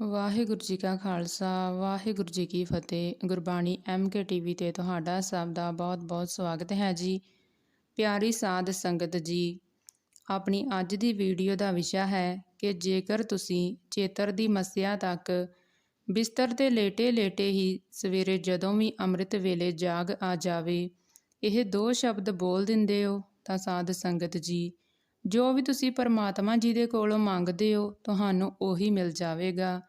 ਵਾਹਿਗੁਰੂ ਜੀ ਕਾ ਖਾਲਸਾ, ਵਾਹਿਗੁਰੂ ਜੀ ਕੀ ਫਤਿਹ। Gurbani MK TV ਤੇ ਤੁਹਾਡਾ ਸਭ ਦਾ ਬਹੁਤ-ਬਹੁਤ ਸਵਾਗਤ ਹੈ ਜੀ। ਪਿਆਰੀ ਸਾਧ ਸੰਗਤ ਜੀ, ਆਪਣੀ ਅੱਜ ਦੀ ਵੀਡੀਓ ਦਾ ਵਿਸ਼ਾ ਹੈ ਕਿ ਜੇਕਰ ਤੁਸੀਂ ਚੇਤਰ ਦੀ ਮੱਸਿਆ ਤੱਕ ਬਿਸਤਰ ਤੇ ਲੇਟੇ-ਲੇਟੇ ਹੀ ਸਵੇਰੇ ਜਦੋਂ ਵੀ ਅੰਮ੍ਰਿਤ ਵੇਲੇ ਜਾਗ ਆ ਜਾਵੇ, ਇਹ ਦੋ ਸ਼ਬਦ ਬੋਲ ਦਿੰਦੇ ਹੋ ਤਾਂ ਸਾਧ ਸੰਗਤ ਜੀ ਜੋ ਵੀ ਤੁਸੀਂ ਪਰਮਾਤਮਾ ਜੀ ਦੇ ਕੋਲੋਂ ਮੰਗਦੇ ਹੋ, ਤੁਹਾਨੂੰ ਉਹੀ ਮਿਲ ਜਾਵੇਗਾ।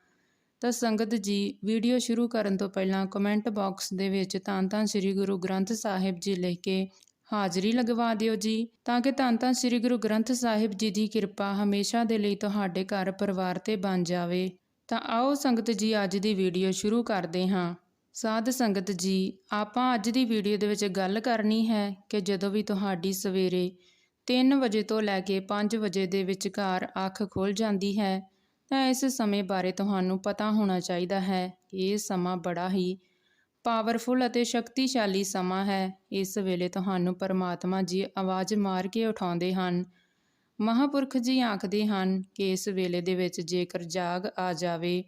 ਤਾਂ ਸੰਗਤ ਜੀ, ਵੀਡੀਓ ਸ਼ੁਰੂ ਕਰਨ ਤੋਂ ਪਹਿਲਾਂ ਕਮੈਂਟ ਬਾਕਸ ਦੇ ਵਿੱਚ ਧੰਨ ਧੰਨ ਸ੍ਰੀ ਗੁਰੂ ਗ੍ਰੰਥ ਸਾਹਿਬ ਜੀ ਲਿਖ ਕੇ ਹਾਜ਼ਰੀ ਲਗਵਾ ਦਿਓ ਜੀ, ਤਾਂ ਕਿ ਧੰਨ ਧੰਨ ਸ੍ਰੀ ਗੁਰੂ ਗ੍ਰੰਥ ਸਾਹਿਬ ਜੀ ਦੀ ਕਿਰਪਾ ਹਮੇਸ਼ਾ ਦੇ ਲਈ ਤੁਹਾਡੇ ਘਰ ਪਰਿਵਾਰ ਤੇ ਬਣ ਜਾਵੇ। ਤਾਂ ਆਓ ਸੰਗਤ ਜੀ, ਅੱਜ ਦੀ ਵੀਡੀਓ ਸ਼ੁਰੂ ਕਰਦੇ ਹਾਂ। ਸਾਧ ਸੰਗਤ ਜੀ, ਆਪਾਂ ਅੱਜ ਦੀ ਵੀਡੀਓ ਦੇ ਵਿੱਚ ਗੱਲ ਕਰਨੀ ਹੈ ਕਿ ਜਦੋਂ ਵੀ ਤੁਹਾਡੀ ਸਵੇਰੇ 3 ਵਜੇ ਤੋਂ ਲੈ ਕੇ 5 ਵਜੇ ਦੇ ਵਿਚਕਾਰ ਅੱਖ ਖੁੱਲ ਜਾਂਦੀ ਹੈ, ਤਾਂ ਇਸ ਸਮੇਂ ਬਾਰੇ ਤੁਹਾਨੂੰ ਪਤਾ ਹੋਣਾ ਚਾਹੀਦਾ ਹੈ ਕਿ ਇਹ ਸਮਾਂ ਬੜਾ ਹੀ ਪਾਵਰਫੁਲ ਅਤੇ ਸ਼ਕਤੀਸ਼ਾਲੀ ਸਮਾਂ ਹੈ। ਇਸ ਵੇਲੇ ਤੁਹਾਨੂੰ ਪਰਮਾਤਮਾ ਜੀ ਆਵਾਜ਼ ਮਾਰ ਕੇ ਉਠਾਉਂਦੇ ਹਨ। ਮਹਾਪੁਰਖ ਜੀ ਆਖਦੇ ਹਨ ਕਿ ਇਸ ਵੇਲੇ ਦੇ ਵਿੱਚ ਜੇਕਰ ਜਾਗ ਆ ਜਾਵੇ,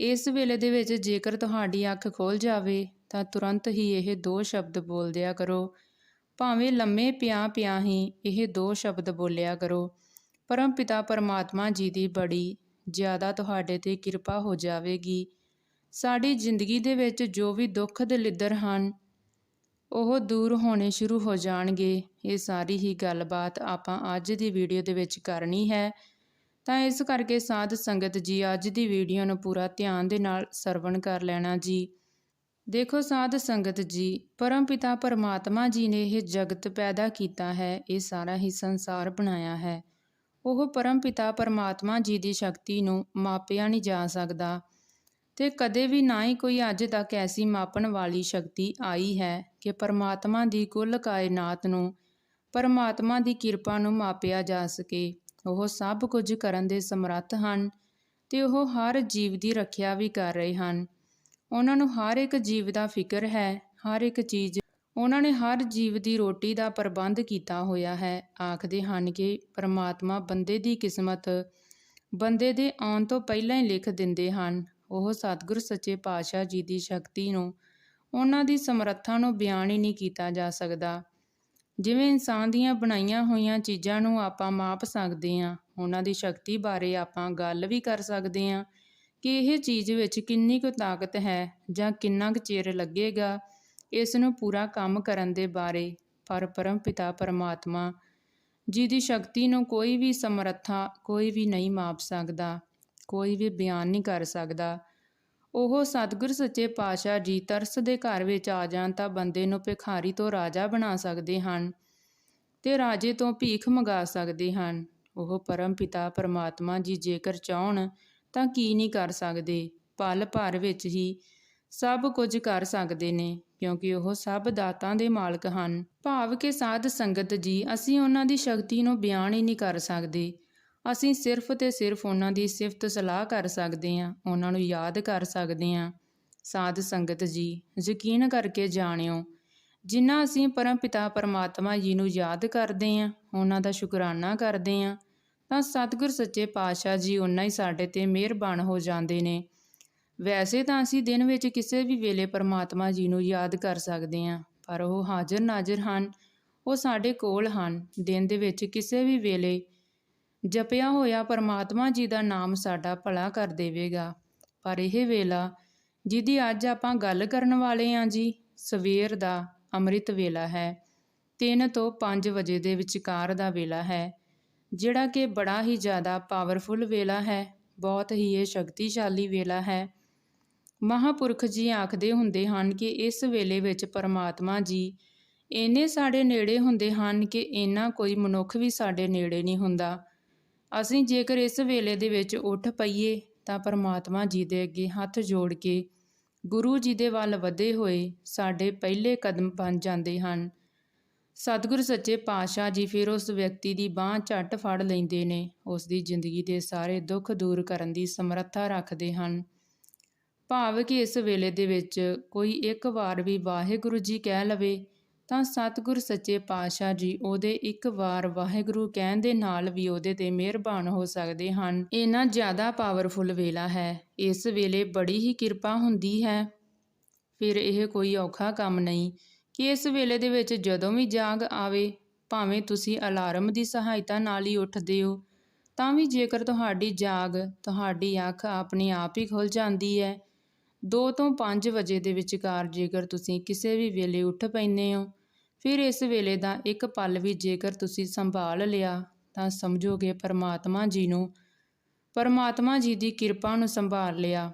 ਇਸ ਵੇਲੇ ਦੇ ਵਿੱਚ ਜੇਕਰ ਤੁਹਾਡੀ ਅੱਖ ਖੋਲ ਜਾਵੇ, ਤਾਂ ਤੁਰੰਤ ਹੀ ਇਹ ਦੋ ਸ਼ਬਦ ਬੋਲ ਦਿਆ ਕਰੋ। ਭਾਵੇਂ ਲੰਮੇ ਪਿਆ ਪਿਆ ਹੀ ਇਹ ਦੋ ਸ਼ਬਦ ਬੋਲਿਆ ਕਰੋ, ਪਰਮ ਪਿਤਾ ਪਰਮਾਤਮਾ ਜੀ ਦੀ ਬੜੀ, ਜ਼ਿਆਦਾ ਤੁਹਾਡੇ ਤੇ ਕਿਰਪਾ ਹੋ ਜਾਵੇਗੀ। ਸਾਡੀ ਜ਼ਿੰਦਗੀ ਦੇ ਵਿੱਚ ਜੋ ਵੀ ਦੁੱਖ ਦੇ ਲਿੱਦਰ ਹਨ, ਉਹ ਦੂਰ ਹੋਣੇ ਸ਼ੁਰੂ ਹੋ ਜਾਣਗੇ। ਇਹ ਸਾਰੀ ਹੀ ਗੱਲਬਾਤ ਆਪਾਂ ਅੱਜ ਦੀ ਵੀਡੀਓ ਦੇ ਵਿੱਚ ਕਰਨੀ ਹੈ। ਤਾਂ ਇਸ ਕਰਕੇ ਸਾਧ ਸੰਗਤ ਜੀ ਅੱਜ ਦੀ ਵੀਡੀਓ ਨੂੰ ਪੂਰਾ ਧਿਆਨ ਦੇ ਨਾਲ ਸਰਵਣ ਕਰ ਲੈਣਾ ਜੀ। ਦੇਖੋ ਸਾਧ ਸੰਗਤ ਜੀ ਪਰਮ ਪਿਤਾ ਪਰਮਾਤਮਾ ਜੀ ਨੇ ਇਹ ਜਗਤ ਪੈਦਾ ਕੀਤਾ ਹੈ, ਇਹ ਸਾਰਾ ਹੀ ਸੰਸਾਰ ਬਣਾਇਆ ਹੈ। ਉਹ ਪਰਮ ਪਿਤਾ ਪਰਮਾਤਮਾ ਜੀ ਦੀ ਸ਼ਕਤੀ ਨੂੰ ਮਾਪਿਆ ਨਹੀਂ ਜਾ ਸਕਦਾ ਤੇ ਕਦੇ ਵੀ ਨਾ ਹੀ ਕੋਈ ਅੱਜ ਤੱਕ ਐਸੀ ਮਾਪਣ ਵਾਲੀ ਸ਼ਕਤੀ ਆਈ ਹੈ ਕਿ ਪਰਮਾਤਮਾ ਦੀ ਕੁੱਲ ਕਾਇਨਾਤ ਨੂੰ, ਪਰਮਾਤਮਾ ਦੀ ਕਿਰਪਾ ਨੂੰ ਮਾਪਿਆ ਜਾ ਸਕੇ। ਉਹ ਸਭ ਕੁਝ ਕਰਨ ਦੇ ਸਮਰੱਥ ਹਨ ਤੇ ਉਹ ਹਰ ਜੀਵ ਦੀ ਰੱਖਿਆ ਵੀ ਕਰ ਰਹੇ ਹਨ। ਉਹਨਾਂ ਨੂੰ ਹਰ ਇੱਕ ਜੀਵ ਦਾ ਫਿਕਰ ਹੈ, ਹਰ ਇੱਕ ਚੀਜ਼। ਉਹਨਾਂ ਨੇ ਹਰ ਜੀਵ ਦੀ ਰੋਟੀ ਦਾ ਪ੍ਰਬੰਧ ਕੀਤਾ ਹੋਇਆ ਹੈ। ਆਖਦੇ ਹਨ ਕਿ ਪਰਮਾਤਮਾ ਬੰਦੇ ਦੀ ਕਿਸਮਤ, ਬੰਦੇ ਦੇ ਆਉਣ ਤੋਂ ਪਹਿਲਾਂ ਹੀ ਲਿਖ ਦਿੰਦੇ ਹਨ। ਉਹ ਸਤਿਗੁਰ ਸੱਚੇ ਪਾਤਸ਼ਾਹ ਜੀ ਦੀ ਸ਼ਕਤੀ ਨੂੰ, ਉਹਨਾਂ ਦੀ ਸਮਰੱਥਾ ਨੂੰ ਬਿਆਨ ਹੀ ਨਹੀਂ ਕੀਤਾ ਜਾ ਸਕਦਾ। ਜਿਵੇਂ ਇਨਸਾਨ ਦੀਆਂ ਬਣਾਈਆਂ ਹੋਈਆਂ ਚੀਜ਼ਾਂ ਨੂੰ ਆਪਾਂ ਮਾਪ ਸਕਦੇ ਹਾਂ, ਉਹਨਾਂ ਦੀ ਸ਼ਕਤੀ ਬਾਰੇ ਆਪਾਂ ਗੱਲ ਵੀ ਕਰ ਸਕਦੇ ਹਾਂ। ਕਿ ਇਹ ਚੀਜ਼ ਵਿੱਚ ਕਿੰਨੀ ਕੁ ਤਾਕਤ ਹੈ ਜਾਂ ਕਿੰਨਾ ਕੁ ਚਿਰ ਲੱਗੇਗਾ, ਇਸ ਨੂੰ ਪੂਰਾ ਕੰਮ ਕਰਨ ਦੇ ਬਾਰੇ ਪਰ ਪਰਮ ਪਿਤਾ ਪਰਮਾਤਮਾ ਜੀ ਦੀ ਸ਼ਕਤੀ ਨੂੰ ਕੋਈ ਵੀ ਸਮਰੱਥਾ, ਕੋਈ ਵੀ ਨਹੀਂ ਮਾਪ ਸਕਦਾ, ਕੋਈ ਵੀ ਬਿਆਨ ਨਹੀਂ ਕਰ ਸਕਦਾ, ਉਹ ਸਤਿਗੁਰ ਸੱਚੇ ਪਾਤਸ਼ਾਹ ਜੀ ਤਰਸ ਦੇ ਘਰ ਵਿੱਚ ਆ ਜਾਣ ਤਾਂ ਬੰਦੇ ਨੂੰ ਭਿਖਾਰੀ ਤੋਂ ਰਾਜਾ ਬਣਾ ਸਕਦੇ ਹਨ ਤੇ ਰਾਜੇ ਤੋਂ ਭੀਖ ਮੰਗਾ ਸਕਦੇ ਹਨ। ਉਹ ਪਰਮ ਪਿਤਾ ਪਰਮਾਤਮਾ ਜੀ ਜੇਕਰ ਚਾਹਣ ਤਾਂ ਕੀ ਨਹੀਂ ਕਰ ਸਕਦੇ? ਪਲ ਭਰ ਵਿੱਚ ਹੀ ਸਭ ਕੁਝ ਕਰ ਸਕਦੇ ਨੇ, ਕਿਉਂਕਿ ਉਹ ਸਭ ਦਾਤਾਂ ਦੇ ਮਾਲਕ ਹਨ। ਭਾਵ ਕਿ ਸਾਧ ਸੰਗਤ ਜੀ, ਅਸੀਂ ਉਹਨਾਂ ਦੀ ਸ਼ਕਤੀ ਨੂੰ ਬਿਆਨ ਹੀ ਨਹੀਂ ਕਰ ਸਕਦੇ। ਅਸੀਂ ਸਿਰਫ ਤੇ ਸਿਰਫ ਉਹਨਾਂ ਦੀ ਸਿਫਤ ਸਲਾਹ ਕਰ ਸਕਦੇ ਹਾਂ, ਉਹਨਾਂ ਨੂੰ ਯਾਦ ਕਰ ਸਕਦੇ ਹਾਂ। ਸਾਧ ਸੰਗਤ ਜੀ, ਯਕੀਨ ਕਰਕੇ ਜਾਣਿਓ, ਜਿੰਨਾ ਅਸੀਂ ਪਰਮ ਪਿਤਾ ਪਰਮਾਤਮਾ ਜੀ ਨੂੰ ਯਾਦ ਕਰਦੇ ਹਾਂ, ਉਹਨਾਂ ਦਾ ਸ਼ੁਕਰਾਨਾ ਕਰਦੇ ਹਾਂ ਤਾਂ ਸਤਿਗੁਰ ਸੱਚੇ ਪਾਤਸ਼ਾਹ ਜੀ ਉਹਨਾਂ ਹੀ ਸਾਡੇ ਤੇ ਮਿਹਰਬਾਨ ਹੋ ਜਾਂਦੇ ਨੇ। ਵੈਸੇ ਤਾਂ ਅਸੀਂ ਦਿਨ ਵਿੱਚ ਕਿਸੇ ਵੀ ਵੇਲੇ ਪਰਮਾਤਮਾ ਜੀ ਨੂੰ ਯਾਦ ਕਰ ਸਕਦੇ ਹਾਂ, ਪਰ ਉਹ ਹਾਜ਼ਰ ਨਾਜ਼ਰ ਹਨ, ਉਹ ਸਾਡੇ ਕੋਲ ਹਨ। ਦਿਨ ਦੇ ਵਿੱਚ ਕਿਸੇ ਵੀ ਵੇਲੇ ਜਪਿਆ ਹੋਇਆ ਪਰਮਾਤਮਾ ਜੀ ਦਾ ਨਾਮ ਸਾਡਾ ਭਲਾ ਕਰ ਦੇਵੇਗਾ। ਪਰ ਇਹ ਵੇਲਾ ਜਿਹਦੀ ਅੱਜ ਆਪਾਂ ਗੱਲ ਕਰਨ ਵਾਲੇ ਹਾਂ ਜੀ, ਸਵੇਰ ਦਾ ਅੰਮ੍ਰਿਤ ਵੇਲਾ ਹੈ। 3 ਤੋਂ 5 ਵਜੇ ਦੇ ਵਿਚਕਾਰ ਦਾ ਵੇਲਾ ਹੈ। ਜਿਹੜਾ ਕਿ ਬੜਾ ਹੀ ਜ਼ਿਆਦਾ ਪਾਵਰਫੁਲ ਵੇਲਾ ਹੈ, ਬਹੁਤ ਹੀ ਇਹ ਸ਼ਕਤੀਸ਼ਾਲੀ ਵੇਲਾ ਹੈ। ਮਹਾਪੁਰਖ ਜੀ ਆਖਦੇ ਹੁੰਦੇ ਹਨ ਕਿ ਇਸ ਵੇਲੇ ਵਿੱਚ ਪਰਮਾਤਮਾ ਜੀ ਇੰਨੇ ਸਾਡੇ ਨੇੜੇ ਹੁੰਦੇ ਹਨ ਕਿ ਇੰਨਾ ਕੋਈ ਮਨੁੱਖ ਵੀ ਸਾਡੇ ਨੇੜੇ ਨਹੀਂ ਹੁੰਦਾ। ਅਸੀਂ ਜੇਕਰ ਇਸ ਵੇਲੇ ਦੇ ਵਿੱਚ ਉੱਠ ਪਈਏ ਤਾਂ ਪਰਮਾਤਮਾ ਜੀ ਦੇ ਅੱਗੇ ਹੱਥ ਜੋੜ ਕੇ ਗੁਰੂ ਜੀ ਦੇ ਵੱਲ ਵਧੇ ਹੋਏ ਸਾਡੇ ਪਹਿਲੇ ਕਦਮ ਬਣ ਜਾਂਦੇ ਹਨ। ਸਤਿਗੁਰ ਸੱਚੇ ਪਾਤਸ਼ਾਹ ਜੀ ਫਿਰ ਉਸ ਵਿਅਕਤੀ ਦੀ ਬਾਹ ਝੱਟ ਫੜ ਲੈਂਦੇ ਨੇ। ਉਸ ਦੀ ਜ਼ਿੰਦਗੀ ਦੇ ਸਾਰੇ ਦੁੱਖ ਦੂਰ ਕਰਨ ਦੀ ਸਮਰੱਥਾ ਰੱਖਦੇ ਹਨ। ਭਾਵ ਕਿ ਇਸ ਵੇਲੇ ਦੇ ਵਿੱਚ ਕੋਈ ਇੱਕ ਵਾਰ ਵੀ ਵਾਹਿਗੁਰੂ ਜੀ ਕਹਿ ਲਵੇ, ਤਾਂ ਸਤਿਗੁਰ ਸੱਚੇ ਪਾਤਸ਼ਾਹ ਜੀ ਉਹਦੇ ਇੱਕ ਵਾਰ ਵਾਹਿਗੁਰੂ ਕਹਿਣ ਦੇ ਨਾਲ ਵੀ ਉਹਦੇ ਤੇ ਮਿਹਰਬਾਨ ਹੋ ਸਕਦੇ ਹਨ। ਇਹਨਾਂ ਜ਼ਿਆਦਾ ਪਾਵਰਫੁਲ ਵੇਲਾ ਹੈ। ਇਸ ਵੇਲੇ ਬੜੀ ਹੀ ਕਿਰਪਾ ਹੁੰਦੀ ਹੈ। ਫਿਰ ਇਹ ਕੋਈ ਔਖਾ ਕੰਮ ਨਹੀਂ। ਕਿ ਇਸ ਵੇਲੇ ਦੇ ਵਿੱਚ ਜਦੋਂ ਵੀ ਜਾਗ ਆਵੇ, ਭਾਵੇਂ ਤੁਸੀਂ ਅਲਾਰਮ ਦੀ ਸਹਾਇਤਾ ਨਾਲ ਹੀ ਉੱਠਦੇ ਹੋ, ਤਾਂ ਵੀ ਜੇਕਰ ਤੁਹਾਡੀ ਜਾਗ, ਤੁਹਾਡੀ ਅੱਖ ਆਪਣੇ ਆਪ ਹੀ ਖੁੱਲ ਜਾਂਦੀ ਹੈ। 2 ਤੋਂ 5 ਵਜੇ ਦੇ ਵਿਚਕਾਰ ਜੇਕਰ ਤੁਸੀਂ ਕਿਸੇ ਵੀ ਵੇਲੇ ਉੱਠ ਪੈਂਦੇ ਹੋ, ਫਿਰ ਇਸ ਵੇਲੇ ਦਾ ਇੱਕ ਪਲ ਵੀ ਜੇਕਰ ਤੁਸੀਂ ਸੰਭਾਲ ਲਿਆ, ਤਾਂ ਸਮਝੋਗੇ ਪਰਮਾਤਮਾ ਜੀ ਨੂੰ, ਪਰਮਾਤਮਾ ਜੀ ਦੀ ਕਿਰਪਾ ਨੂੰ ਸੰਭਾਲ ਲਿਆ।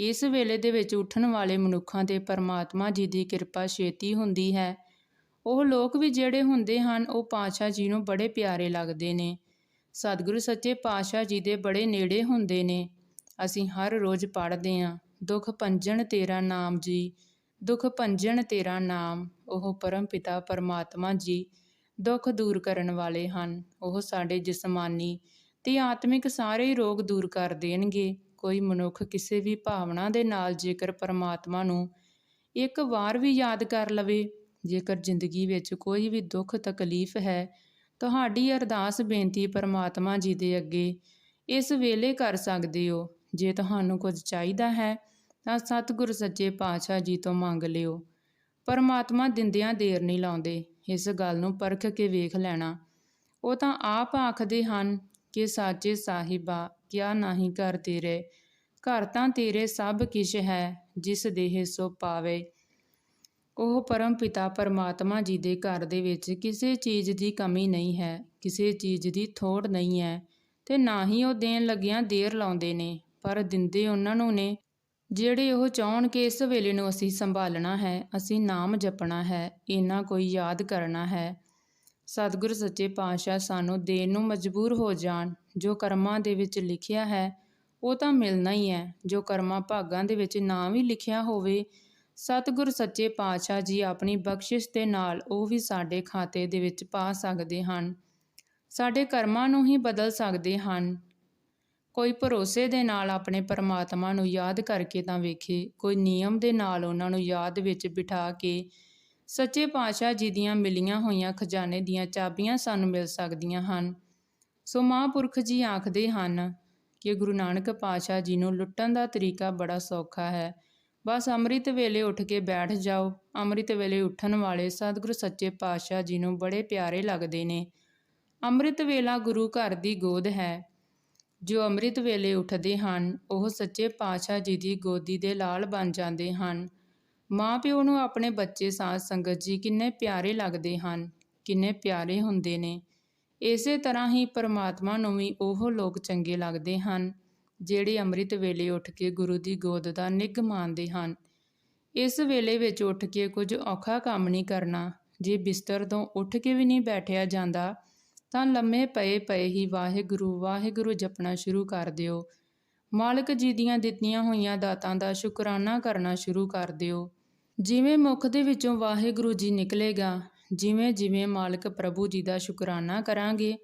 ਇਸ ਵੇਲੇ ਦੇ ਵਿੱਚ ਉੱਠਣ ਵਾਲੇ ਮਨੁੱਖਾਂ ਤੇ ਪਰਮਾਤਮਾ ਜੀ ਦੀ ਕਿਰਪਾ ਛੇਤੀ ਹੁੰਦੀ ਹੈ। ਉਹ ਲੋਕ ਵੀ ਜਿਹੜੇ ਹੁੰਦੇ ਹਨ, ਉਹ ਪਾਤਸ਼ਾਹ ਜੀ ਨੂੰ ਬੜੇ ਪਿਆਰੇ ਲੱਗਦੇ ਨੇ। ਸਤਿਗੁਰੂ ਸੱਚੇ ਪਾਤਸ਼ਾਹ ਜੀ ਦੇ ਬੜੇ ਨੇੜੇ ਹੁੰਦੇ ਨੇ। ਅਸੀਂ ਹਰ ਰੋਜ਼ ਪੜ੍ਹਦੇ ਹਾਂ, ਦੁੱਖ ਭੰਜਨ ਤੇਰਾ ਨਾਮ ਜੀ, ਦੁੱਖ ਭੰਜਨ ਤੇਰਾ ਨਾਮ। ਉਹ ਪਰਮ ਪਿਤਾ ਪਰਮਾਤਮਾ ਜੀ ਦੁੱਖ ਦੂਰ ਕਰਨ ਵਾਲੇ ਹਨ। ਉਹ ਸਾਡੇ ਜਿਸਮਾਨੀ ਤੇ ਆਤਮਿਕ ਸਾਰੇ ਰੋਗ ਦੂਰ ਕਰ ਦੇਣਗੇ। ਕੋਈ ਮਨੁੱਖ ਕਿਸੇ ਵੀ ਭਾਵਨਾ ਦੇ ਨਾਲ ਜੇਕਰ ਪਰਮਾਤਮਾ ਨੂੰ ਇੱਕ ਵਾਰ ਵੀ ਯਾਦ ਕਰ ਲਵੇ, ਜੇਕਰ ਜ਼ਿੰਦਗੀ ਵਿੱਚ ਕੋਈ ਵੀ ਦੁੱਖ ਤਕਲੀਫ ਹੈ, ਤੁਹਾਡੀ ਅਰਦਾਸ ਬੇਨਤੀ ਪਰਮਾਤਮਾ ਜੀ ਦੇ ਅੱਗੇ ਇਸ ਵੇਲੇ ਕਰ ਸਕਦੇ ਹੋ। ਜੇ ਤੁਹਾਨੂੰ ਕੁਝ ਚਾਹੀਦਾ ਹੈ, ਤਾਂ ਸਤਿਗੁਰ ਸੱਚੇ ਪਾਤਸ਼ਾਹ ਜੀ ਤੋਂ ਮੰਗ ਲਿਓ। ਪਰਮਾਤਮਾ ਦਿੰਦਿਆਂ ਦੇਰ ਨਹੀਂ ਲਾਉਂਦੇ, ਇਸ ਗੱਲ ਨੂੰ ਪਰਖ ਕੇ ਵੇਖ ਲੈਣਾ। ਉਹ ਤਾਂ ਆਪ ਆਖਦੇ ਹਨ ਕਿ ਸਾਚੇ ਸਾਹਿਬਾ ਕਿਆ ਨਹੀਂ ਕਰ ਤੇਰੇ। ਘਰ ਤਾਂ ਤੇਰੇ ਸਭ ਕਿਛ ਹੈ, ਜਿਸ ਦੇਹ ਸੋ ਪਾਵੇ। ਉਹ ਪਰਮ ਪਿਤਾ ਪਰਮਾਤਮਾ ਜੀ ਦੇ ਘਰ ਦੇ ਵਿੱਚ ਕਿਸੇ ਚੀਜ਼ ਦੀ ਕਮੀ ਨਹੀਂ ਹੈ, ਕਿਸੇ ਚੀਜ਼ ਦੀ ਥੋੜ ਨਹੀਂ ਹੈ ਤੇ ਨਾ ਹੀ ਉਹ ਦੇਣ ਲੱਗਿਆਂ ਦੇਰ ਲਾਉਂਦੇ ਨੇ, ਪਰ ਦਿੰਦੇ ਉਹਨਾਂ ਨੂੰ ਨੇ। ਜਿਹੜੇ ਉਹ ਚਾਹਣ ਕਿ ਇਸ ਵੇਲੇ ਨੂੰ ਅਸੀਂ ਸੰਭਾਲਣਾ ਹੈ, ਅਸੀਂ ਨਾਮ ਜਪਣਾ ਹੈ ਇੰਨਾ ਕੋਈ ਯਾਦ ਕਰਨਾ ਹੈ। ਸਤਿਗੁਰ ਸੱਚੇ ਪਾਤਸ਼ਾਹ ਸਾਨੂੰ ਦੇਣ ਨੂੰ ਮਜਬੂਰ ਹੋ ਜਾਣ। ਜੋ ਕਰਮਾਂ ਦੇ ਵਿੱਚ ਲਿਖਿਆ ਹੈ, ਉਹ ਤਾਂ ਮਿਲਣਾ ਹੀ ਹੈ। ਜੋ ਕਰਮਾਂ ਭਾਗਾਂ ਦੇ ਵਿੱਚ ਨਾ ਵੀ ਲਿਖਿਆ ਹੋਵੇ, ਸਤਿਗੁਰ ਸੱਚੇ ਪਾਤਸ਼ਾਹ ਜੀ ਆਪਣੀ ਬਖਸ਼ਿਸ਼ ਦੇ ਨਾਲ ਉਹ ਵੀ ਸਾਡੇ ਖਾਤੇ ਦੇ ਵਿੱਚ ਪਾ ਸਕਦੇ ਹਨ। ਸਾਡੇ ਕਰਮਾਂ ਨੂੰ ਹੀ ਬਦਲ ਸਕਦੇ ਹਨ। ਕੋਈ ਭਰੋਸੇ ਦੇ ਨਾਲ ਆਪਣੇ ਪਰਮਾਤਮਾ ਨੂੰ ਯਾਦ ਕਰਕੇ ਤਾਂ ਵੇਖੇ, ਕੋਈ ਨਿਯਮ ਦੇ ਨਾਲ ਉਹਨਾਂ ਨੂੰ ਯਾਦ ਵਿੱਚ ਬਿਠਾ ਕੇ ਸੱਚੇ ਪਾਤਸ਼ਾਹ ਜੀ ਦੀਆਂ ਮਿਲੀਆਂ ਹੋਈਆਂ ਖਜ਼ਾਨੇ ਦੀਆਂ ਚਾਬੀਆਂ ਸਾਨੂੰ ਮਿਲ ਸਕਦੀਆਂ ਹਨ। ਸੋ ਮਹਾਂਪੁਰਖ ਜੀ ਆਖਦੇ ਹਨ ਕਿ ਗੁਰੂ ਨਾਨਕ ਪਾਤਸ਼ਾਹ ਜੀ ਨੂੰ ਲੁੱਟਣ ਦਾ ਤਰੀਕਾ ਬੜਾ ਸੌਖਾ ਹੈ। ਬਸ ਅੰਮ੍ਰਿਤ ਵੇਲੇ ਉੱਠ ਕੇ ਬੈਠ ਜਾਓ। ਅੰਮ੍ਰਿਤ ਵੇਲੇ ਉੱਠਣ ਵਾਲੇ ਸਤਿਗੁਰੂ ਸੱਚੇ ਪਾਤਸ਼ਾਹ ਜੀ ਨੂੰ ਬੜੇ ਪਿਆਰੇ ਲੱਗਦੇ ਨੇ। ਅੰਮ੍ਰਿਤ ਵੇਲਾ ਗੁਰੂ ਘਰ ਦੀ ਗੋਦ ਹੈ। ਜੋ ਅੰਮ੍ਰਿਤ ਵੇਲੇ ਉੱਠਦੇ ਹਨ, ਉਹ ਸੱਚੇ ਪਾਤਸ਼ਾਹ ਜੀ ਦੀ ਗੋਦੀ ਦੇ ਲਾਲ ਬਣ ਜਾਂਦੇ ਹਨ। ਮਾਂ ਪਿਓ ਨੂੰ ਆਪਣੇ ਬੱਚੇ ਸਾਧ ਸੰਗਤ ਜੀ ਕਿੰਨੇ ਪਿਆਰੇ ਲੱਗਦੇ ਹਨ, ਕਿੰਨੇ ਪਿਆਰੇ ਹੁੰਦੇ ਨੇ। ਇਸੇ ਤਰ੍ਹਾਂ ਹੀ ਪਰਮਾਤਮਾ ਨੂੰ ਵੀ ਉਹ ਲੋਕ ਚੰਗੇ ਲੱਗਦੇ ਹਨ, ਜਿਹੜੇ ਅੰਮ੍ਰਿਤ ਵੇਲੇ ਉੱਠ ਕੇ ਗੁਰੂ ਦੀ ਗੋਦ ਦਾ ਨਿੱਘ ਮਾਣਦੇ ਹਨ। ਇਸ ਵੇਲੇ ਵਿੱਚ ਉੱਠ ਕੇ ਕੁਝ ਔਖਾ ਕੰਮ ਨਹੀਂ ਕਰਨਾ, ਜੇ ਬਿਸਤਰ ਤੋਂ ਉੱਠ ਕੇ ਵੀ ਨਹੀਂ ਬੈਠਿਆ ਜਾਂਦਾ, ਤਾਂ ਲੰਮੇ ਪਏ ਪਏ ਹੀ ਵਾਹਿਗੁਰੂ ਵਾਹਿਗੁਰੂ ਜਪਣਾ ਸ਼ੁਰੂ ਕਰ ਦਿਓ। ਮਾਲਕ ਜੀ ਦੀਆਂ ਦਿੱਤੀਆਂ ਹੋਈਆਂ ਦਾਤਾਂ ਦਾ ਸ਼ੁਕਰਾਨਾ ਕਰਨਾ ਸ਼ੁਰੂ ਕਰ ਦਿਓ। ਜਿਵੇਂ ਮੁਖ ਦੇ ਵਿੱਚੋਂ ਵਾਹਿਗੁਰੂ ਜੀ ਨਿਕਲੇਗਾ ਜਿਵੇਂ ਜਿਵੇਂ ਮਾਲਕ ਪ੍ਰਭੂ ਜੀ ਦਾ ਸ਼ੁਕਰਾਨਾ ਕਰਾਂਗੇ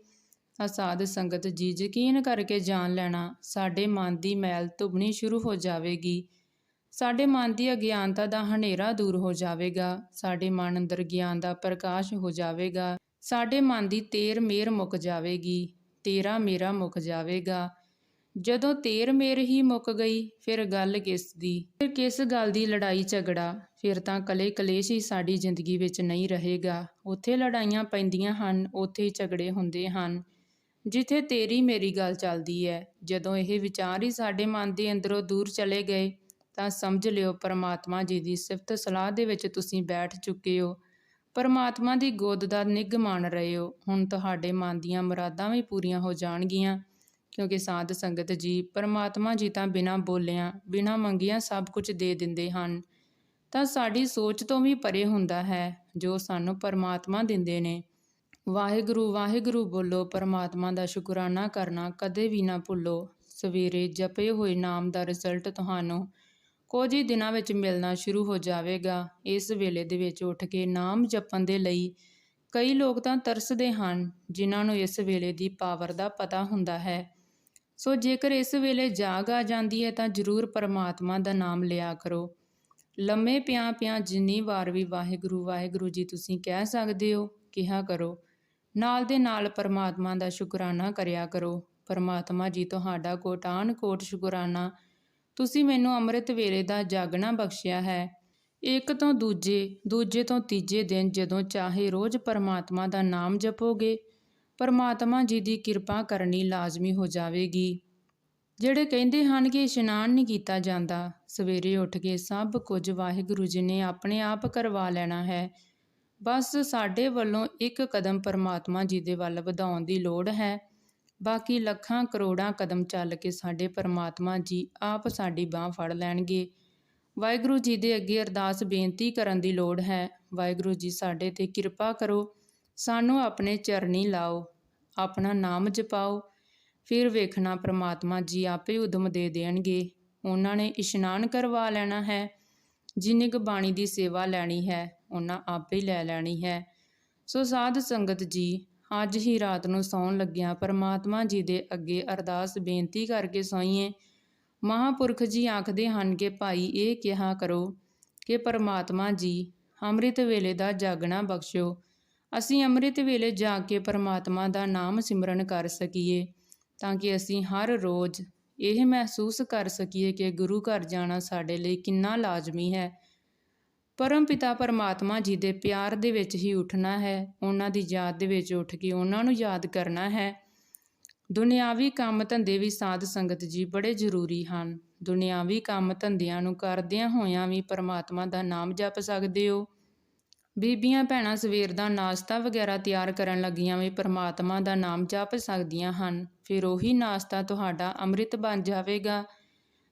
ਤਾਂ ਸੰਗਤ ਜੀ ਯਕੀਨ ਕਰਕੇ ਜਾਣ ਲੈਣਾ, ਸਾਡੇ ਮਨ ਦੀ ਮੈਲ ਧੁਬਣੀ ਸ਼ੁਰੂ ਹੋ ਜਾਵੇਗੀ। ਸਾਡੇ ਮਨ ਦੀ ਅਗਿਆਨਤਾ ਦਾ ਹਨੇਰਾ ਦੂਰ ਹੋ ਜਾਵੇਗਾ, ਸਾਡੇ ਮਨ ਅੰਦਰ ਗਿਆਨ ਦਾ ਪ੍ਰਕਾਸ਼ ਹੋ ਜਾਵੇਗਾ, ਸਾਡੇ ਮਨ ਦੀ ਤੇਰ ਮੇਰ ਮੁੱਕ ਜਾਵੇਗੀ, ਤੇਰਾ ਮੇਰਾ ਮੁੱਕ ਜਾਵੇਗਾ। ਜਦੋਂ ਤੇਰ ਮੇਰ ਹੀ ਮੁੱਕ ਗਈ, ਫਿਰ ਗੱਲ ਕਿਸ ਦੀ? ਫਿਰ ਕਿਸ ਗੱਲ ਦੀ ਲੜਾਈ ਝਗੜਾ? ਫਿਰ ਤਾਂ ਕਲੇ ਕਲੇਸ਼ ਹੀ ਸਾਡੀ ਜ਼ਿੰਦਗੀ ਵਿੱਚ ਨਹੀਂ ਰਹੇਗਾ। ਉੱਥੇ ਲੜਾਈਆਂ ਪੈਂਦੀਆਂ ਹਨ, ਉੱਥੇ ਹੀ ਝਗੜੇ ਹੁੰਦੇ ਹਨ। ਜਿੱਥੇ ਤੇਰੀ ਮੇਰੀ ਗੱਲ ਚੱਲਦੀ ਹੈ, ਜਦੋਂ ਇਹ ਵਿਚਾਰ ਹੀ ਸਾਡੇ ਮਨ ਦੇ ਅੰਦਰੋਂ ਦੂਰ ਚਲੇ ਗਏ, ਤਾਂ ਸਮਝ ਲਿਓ ਪਰਮਾਤਮਾ ਜੀ ਦੀ ਸਿਫਤ ਸਲਾਹ ਦੇ ਵਿੱਚ ਤੁਸੀਂ ਬੈਠ ਚੁੱਕੇ ਹੋ। ਪਰਮਾਤਮਾ ਦੀ ਗੋਦ ਦਾ ਨਿੱਘ ਮਾਣ ਰਹੇ ਹੋ। ਹੁਣ ਤੁਹਾਡੇ ਮਨ ਦੀਆਂ ਮੁਰਾਦਾਂ ਵੀ ਪੂਰੀਆਂ ਹੋ ਜਾਣਗੀਆਂ। ਕਿਉਂਕਿ ਸਾਧ ਸੰਗਤ ਜੀ, ਪਰਮਾਤਮਾ ਜੀ ਤਾਂ ਬਿਨਾਂ ਬੋਲਿਆਂ, ਬਿਨਾਂ ਮੰਗੀਆਂ ਸਭ ਕੁਝ ਦੇ ਦਿੰਦੇ ਹਨ। ਤਾਂ ਸਾਡੀ ਸੋਚ ਤੋਂ ਵੀ ਪਰੇ ਹੁੰਦਾ ਹੈ, ਜੋ ਸਾਨੂੰ ਪਰਮਾਤਮਾ ਦਿੰਦੇ ਨੇ। ਵਾਹਿਗੁਰੂ ਵਾਹਿਗੁਰੂ ਬੋਲੋ, ਪਰਮਾਤਮਾ ਦਾ ਸ਼ੁਕਰਾਨਾ ਕਰਨਾ ਕਦੇ ਵੀ ਨਾ ਭੁੱਲੋ। ਸਵੇਰੇ ਜਪੇ ਹੋਏ ਨਾਮ ਦਾ ਰਿਜ਼ਲਟ ਤੁਹਾਨੂੰ ਕੁਝ ਹੀ ਦਿਨਾਂ ਵਿੱਚ ਮਿਲਣਾ ਸ਼ੁਰੂ ਹੋ ਜਾਵੇਗਾ। ਇਸ ਵੇਲੇ ਦੇ ਵਿੱਚ ਉੱਠ ਕੇ ਨਾਮ ਜਪਣ ਦੇ ਲਈ ਕਈ ਲੋਕ ਤਾਂ ਤਰਸਦੇ ਹਨ, ਜਿਨ੍ਹਾਂ ਨੂੰ ਇਸ ਵੇਲੇ ਦੀ ਪਾਵਰ ਦਾ ਪਤਾ ਹੁੰਦਾ ਹੈ। ਸੋ ਜੇਕਰ ਇਸ ਵੇਲੇ ਜਾਗ ਆ ਜਾਂਦੀ ਹੈ ਤਾਂ ਜ਼ਰੂਰ ਪਰਮਾਤਮਾ ਦਾ ਨਾਮ ਲਿਆ ਕਰੋ। ਲੰਮੇ ਪਿਆਂ ਪਿਆਂ ਜਿੰਨੀ ਵਾਰ ਵੀ ਵਾਹਿਗੁਰੂ ਵਾਹਿਗੁਰੂ ਜੀ ਤੁਸੀਂ ਕਹਿ ਸਕਦੇ ਹੋ, ਕਿਹਾ ਕਰੋ। ਨਾਲ ਦੇ ਨਾਲ ਪਰਮਾਤਮਾ ਦਾ ਸ਼ੁਕਰਾਨਾ ਕਰਿਆ ਕਰੋ। ਪਰਮਾਤਮਾ ਜੀ, ਤੁਹਾਡਾ ਕੋਟਾਨ ਕੋਟ ਸ਼ੁਕਰਾਨਾ। ਤੁਸੀਂ ਮੈਨੂੰ ਅੰਮ੍ਰਿਤ ਵੇਲੇ ਦਾ ਜਾਗਣਾ ਬਖਸ਼ਿਆ ਹੈ। ਇੱਕ ਤੋਂ ਦੂਜੇ ਦੂਜੇ ਤੋਂ ਤੀਜੇ ਦਿਨ ਜਦੋਂ ਚਾਹੇ ਰੋਜ਼ ਪਰਮਾਤਮਾ ਦਾ ਨਾਮ ਜਪੋਗੇ, ਪਰਮਾਤਮਾ ਜੀ ਦੀ ਕਿਰਪਾ ਕਰਨੀ ਲਾਜ਼ਮੀ ਹੋ ਜਾਵੇਗੀ। ਜਿਹੜੇ ਕਹਿੰਦੇ ਹਨ ਕਿ ਇਸ਼ਨਾਨ ਨਹੀਂ ਕੀਤਾ ਜਾਂਦਾ, ਸਵੇਰੇ ਉੱਠ ਕੇ ਸਭ ਕੁਝ ਵਾਹਿਗੁਰੂ ਜੀ ਨੇ ਆਪਣੇ ਆਪ ਕਰਵਾ ਲੈਣਾ ਹੈ। ਬਸ ਸਾਡੇ ਵੱਲੋਂ ਇੱਕ ਕਦਮ ਪਰਮਾਤਮਾ ਜੀ ਦੇ ਵੱਲ ਵਧਾਉਣ ਦੀ ਲੋੜ ਹੈ। ਬਾਕੀ ਲੱਖਾਂ ਕਰੋੜਾਂ ਕਦਮ ਚੱਲ ਕੇ ਸਾਡੇ ਪਰਮਾਤਮਾ ਜੀ ਆਪ ਸਾਡੀ ਬਾਹ ਫੜ ਲੈਣਗੇ। ਵਾਹਿਗੁਰੂ ਜੀ ਦੇ ਅੱਗੇ ਅਰਦਾਸ ਬੇਨਤੀ ਕਰਨ ਦੀ ਲੋੜ ਹੈ। ਵਾਹਿਗੁਰੂ ਜੀ ਸਾਡੇ ਤੇ ਕਿਰਪਾ ਕਰੋ। ਸਾਨੂੰ ਆਪਣੇ ਚਰਨੀ ਲਾਓ, ਆਪਣਾ ਨਾਮ ਜਪਾਓ ਫਿਰ ਵੇਖਣਾ ਪ੍ਰਮਾਤਮਾ ਜੀ ਆਪੇ ਉਦਮ ਦੇ ਦੇਣਗੇ। ਉਹਨਾਂ ਨੇ ਇਸ਼ਨਾਨ ਕਰਵਾ ਲੈਣਾ ਹੈ। ਜਿੰਨੀ ਕੁ ਬਾਣੀ ਦੀ ਸੇਵਾ ਲੈਣੀ ਹੈ, ਉਹਨਾਂ ਆਪੇ ਲੈ ਲੈਣੀ ਹੈ। ਸੋ ਸਾਧ ਸੰਗਤ ਜੀ, ਅੱਜ ਹੀ ਰਾਤ ਨੂੰ ਸੌਣ ਲੱਗਿਆਂ ਪਰਮਾਤਮਾ ਜੀ ਦੇ ਅੱਗੇ ਅਰਦਾਸ ਬੇਨਤੀ ਕਰਕੇ ਸੋਈਏ। ਮਹਾਪੁਰਖ ਜੀ ਆਖਦੇ ਹਨ ਕਿ, ਭਾਈ, ਇਹ ਕਿਹਾ ਕਰੋ ਕਿ ਪਰਮਾਤਮਾ ਜੀ, ਅੰਮ੍ਰਿਤ ਵੇਲੇ ਦਾ ਜਾਗਣਾ ਬਖਸ਼ਿਓ। ਅਸੀਂ ਅੰਮ੍ਰਿਤ ਵੇਲੇ ਜਾ ਕੇ ਪਰਮਾਤਮਾ ਦਾ ਨਾਮ ਸਿਮਰਨ ਕਰ ਸਕੀਏ। ਤਾਂ ਕਿ ਅਸੀਂ ਹਰ ਰੋਜ਼ ਇਹ ਮਹਿਸੂਸ ਕਰ ਸਕੀਏ ਕਿ ਗੁਰੂ ਘਰ ਜਾਣਾ ਸਾਡੇ ਲਈ ਕਿੰਨਾ ਲਾਜ਼ਮੀ ਹੈ। ਪਰਮ ਪਿਤਾ ਪਰਮਾਤਮਾ ਜੀ ਦੇ ਪਿਆਰ ਦੇ ਵਿੱਚ ਹੀ ਉੱਠਣਾ ਹੈ। ਉਹਨਾਂ ਦੀ ਯਾਦ ਦੇ ਵਿੱਚ ਉੱਠ ਕੇ ਉਹਨਾਂ ਨੂੰ ਯਾਦ ਕਰਨਾ ਹੈ। ਦੁਨਿਆਵੀ ਕੰਮ ਧੰਦੇ ਵੀ ਸਾਧ ਸੰਗਤ ਜੀ ਬੜੇ ਜ਼ਰੂਰੀ ਹਨ। ਦੁਨਿਆਵੀ ਕੰਮ ਧੰਦਿਆਂ ਨੂੰ ਕਰਦਿਆਂ ਹੋਇਆਂ ਵੀ ਪਰਮਾਤਮਾ ਦਾ ਨਾਮ ਜਪ ਸਕਦੇ ਹੋ। ਬੀਬੀਆਂ ਭੈਣਾਂ ਸਵੇਰ ਦਾ ਨਾਸ਼ਤਾ ਵਗੈਰਾ ਤਿਆਰ ਕਰਨ ਲੱਗੀਆਂ ਵੀ ਪਰਮਾਤਮਾ ਦਾ ਨਾਮ ਜਪ ਸਕਦੀਆਂ ਹਨ। ਫਿਰ ਉਹੀ ਨਾਸ਼ਤਾ ਤੁਹਾਡਾ ਅੰਮ੍ਰਿਤ ਬਣ ਜਾਵੇਗਾ।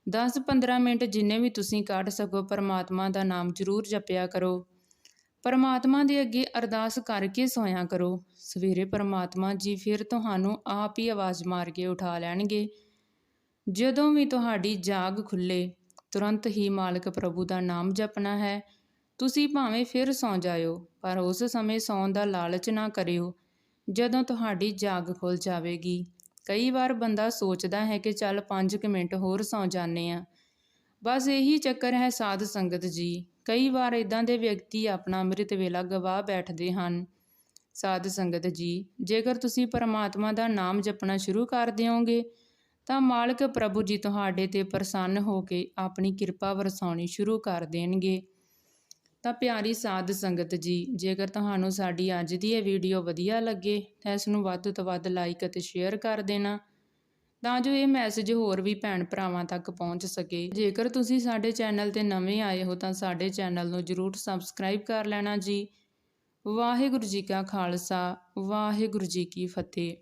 10-15 ਮਿੰਟ ਜਿੰਨੇ ਵੀ ਤੁਸੀਂ ਕੱਢ ਸਕੋ, ਪਰਮਾਤਮਾ ਦਾ ਨਾਮ ਜ਼ਰੂਰ ਜਪਿਆ ਕਰੋ। ਪਰਮਾਤਮਾ ਦੇ ਅੱਗੇ ਅਰਦਾਸ ਕਰਕੇ ਸੋਇਆ ਕਰੋ। ਸਵੇਰੇ ਪਰਮਾਤਮਾ ਜੀ ਫਿਰ ਤੁਹਾਨੂੰ ਆਪ ਹੀ ਆਵਾਜ਼ ਮਾਰ ਕੇ ਉਠਾ ਲੈਣਗੇ। ਜਦੋਂ ਵੀ ਤੁਹਾਡੀ ਜਾਗ ਖੁੱਲੇ, ਤੁਰੰਤ ਹੀ ਮਾਲਕ ਪ੍ਰਭੂ ਦਾ ਨਾਮ ਜਪਣਾ ਹੈ। ਤੁਸੀਂ ਭਾਵੇਂ ਫਿਰ ਸੌਂ ਜਾਇਓ, ਪਰ ਉਸ ਸਮੇਂ ਸੌਣ ਦਾ ਲਾਲਚ ਨਾ ਕਰਿਓ, ਜਦੋਂ ਤੁਹਾਡੀ ਜਾਗ ਖੁੱਲ ਜਾਵੇਗੀ। ਕਈ ਵਾਰ ਬੰਦਾ ਸੋਚਦਾ ਹੈ ਕਿ ਚੱਲ 5 ਮਿੰਟ ਹੋਰ ਸੌਂ ਜਾਂਦੇ ਆ ਬਸ ਇਹੀ ਚੱਕਰ ਹੈ ਸਾਧ ਸੰਗਤ ਜੀ। ਕਈ ਵਾਰ ਇਦਾਂ ਦੇ ਵਿਅਕਤੀ ਆਪਣਾ ਅੰਮ੍ਰਿਤ ਵੇਲਾ ਗਵਾ ਬੈਠਦੇ ਹਨ। ਸਾਧ ਸੰਗਤ ਜੀ, ਜੇਕਰ ਤੁਸੀਂ ਪਰਮਾਤਮਾ ਦਾ ਨਾਮ ਜਪਣਾ ਸ਼ੁਰੂ ਕਰ ਦਿਓਗੇ, ਤਾਂ ਮਾਲਕ ਪ੍ਰਭੂ ਜੀ ਤੁਹਾਡੇ ਤੇ ਪ੍ਰਸੰਨ ਹੋ ਕੇ ਆਪਣੀ ਕਿਰਪਾ ਵਰਸਾਉਣੀ ਸ਼ੁਰੂ ਕਰ ਦੇਣਗੇ। ਤਾਂ ਪਿਆਰੀ ਸਾਧ ਸੰਗਤ ਜੀ, ਜੇਕਰ ਤੁਹਾਨੂੰ ਸਾਡੀ ਅੱਜ ਦੀ ਇਹ ਵੀਡੀਓ ਵਧੀਆ ਲੱਗੇ, ਤਾਂ ਇਸ ਨੂੰ ਵੱਧ ਤੋਂ ਵੱਧ ਲਾਈਕ ਅਤੇ ਸ਼ੇਅਰ ਕਰ ਦੇਣਾ। ਤਾਂ ਜੋ ਇਹ ਮੈਸੇਜ ਹੋਰ ਵੀ ਭੈਣ ਭਰਾਵਾਂ ਤੱਕ ਪਹੁੰਚ ਸਕੇ। ਜੇਕਰ ਤੁਸੀਂ ਸਾਡੇ ਚੈਨਲ ਤੇ ਨਵੇਂ ਆਏ ਹੋ, ਤਾਂ ਸਾਡੇ ਚੈਨਲ ਨੂੰ ਜਰੂਰ ਸਬਸਕ੍ਰਾਈਬ ਕਰ ਲੈਣਾ ਜੀ। ਵਾਹਿਗੁਰੂ ਜੀ ਕਾ ਖਾਲਸਾ, ਵਾਹਿਗੁਰੂ ਜੀ ਕੀ ਫਤਿਹ।